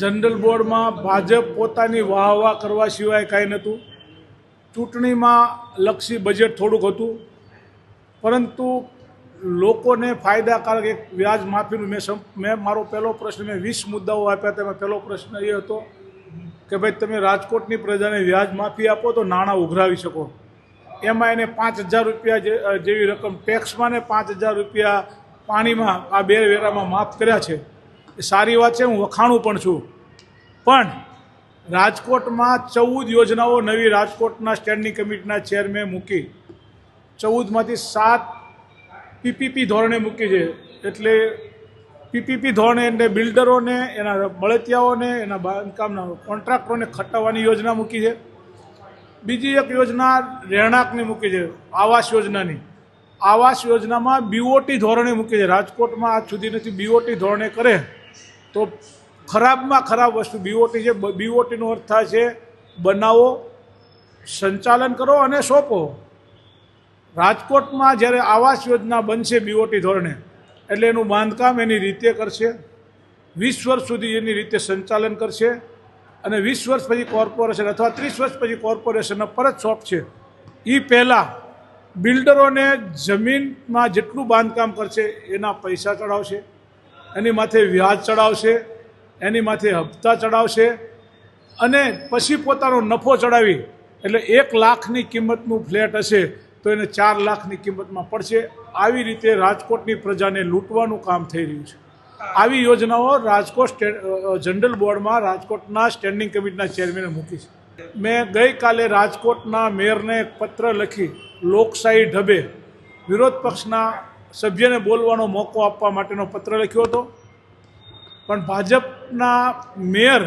General બોર્ડમાં ભાજપ પોતાની વાહ વાહ કરવા સિવાય કાંઈ નહોતું. ચૂંટણીમાં લક્ષી બજેટ થોડુંક હતું. પરંતુ લોકોને ફાયદાકારક એક વ્યાજ માફીનું મેં મેં મારો પહેલો પ્રશ્ન, મેં વીસ મુદ્દાઓ આપ્યા તેમાં પહેલો પ્રશ્ન એ હતો કે ભાઈ તમે રાજકોટની પ્રજાને વ્યાજ માફી આપો તો નાણાં ઉઘરાવી શકો. એમાં એને પાંચ હજાર રૂપિયા જેવી રકમ ટેક્સમાં ને પાંચ હજાર રૂપિયા પાણીમાં આ બે વેરામાં માફ કર્યા છે. સારી વાત છે, હું વખાણું પણ છું. પણ રાજકોટમાં ચૌદ યોજનાઓ નવી રાજકોટના સ્ટેન્ડિંગ કમિટીના ચેરમેન મૂકી, ચૌદમાંથી સાત પીપીપી ધોરણે મૂકી છે. એટલે પીપીપી ધોરણે એટલે બિલ્ડરોને, એના બળતિયાઓને, એના બાંધકામના કોન્ટ્રાક્ટરોને ખટાવવાની યોજના મૂકી છે. બીજી એક યોજના રહેણાંકની મૂકી છે, આવાસ યોજનાની. આવાસ યોજનામાં બીઓટી ધોરણે મૂકી છે. રાજકોટમાં આજ સુધી નથી. બીઓટી ધોરણે કરે. તો ખરાબમાં ખરાબ વસ્તુ. બીઓટી છે બીઓટીનો અર્થ થાય છે, બનાવો, સંચાલન કરો અને સોંપો. રાજકોટમાં જ્યારે આવાસ યોજના બનશે બીઓટી ધોરણે, એટલે એનું બાંધકામ એની રીતે કરશે, વીસ વર્ષ સુધી એની રીતે સંચાલન કરશે, અને વીસ વર્ષ પછી કોર્પોરેશન અથવા ત્રીસ વર્ષ પછી કોર્પોરેશનને પરત સોંપશે. એ પહેલાં બિલ્ડરોને જમીનમાં જેટલું બાંધકામ કરશે, એના પૈસા ચડાવશે. એની માથે વ્યાજ ચડાવશે, એની માથે હપ્તા ચડાવશે અને પછી પોતાનો નફો ચડાવી, એટલે એક લાખની કિંમતનું ફ્લેટ હશે તો એને ચાર લાખની કિંમતમાં પડશે. આવી રીતે રાજકોટની પ્રજાને લૂંટવાનું કામ થઈ રહ્યું છે. આવી યોજનાઓ રાજકોટ જનરલ બોર્ડમાં રાજકોટના સ્ટેન્ડિંગ કમિટીના ચેરમેને મૂકી છે. મેં ગઈકાલે રાજકોટના મેયરને પત્ર લખી, લોકશાહી ઢબે વિરોધ પક્ષના સભ્યને બોલવાનો મોકો આપવા માટેનો પત્ર લખ્યો હતો. પણ ભાજપના મેયર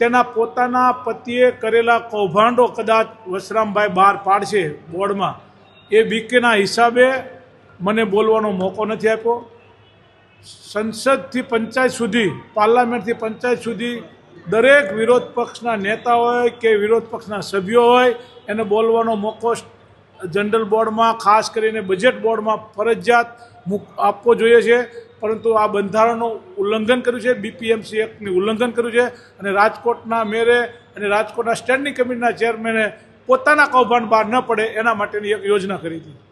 તેના પોતાના પતિએ કરેલા કૌભાંડો કદાચ વસરામભાઈ બહાર પાડશે બોર્ડમાં, એ બીકેના હિસાબે મને બોલવાનો મોકો નથી આપ્યો. સંસદથી પંચાયત સુધી, પાર્લામેન્ટથી પંચાયત સુધી દરેક વિરોધ પક્ષના નેતા હોય કે વિરોધ પક્ષના સભ્યો હોય, એને બોલવાનો મોકો જનરલ બોર્ડમાં, ખાસ કરીને બજેટ બોર્ડમાં ફરજિયાત આપવો જોઈએ છે. પરંતુ આ બંધારણનું ઉલ્લંઘન કર્યું છે બીપીએમસી એક્ટની ઉલ્લંઘન કર્યું છે અને રાજકોટના મેયરે અને રાજકોટના સ્ટેન્ડિંગ કમિટીના ચેરમેને પોતાના કૌભાંડ બહાર ન પડે એના માટેની એક યોજના કરી હતી.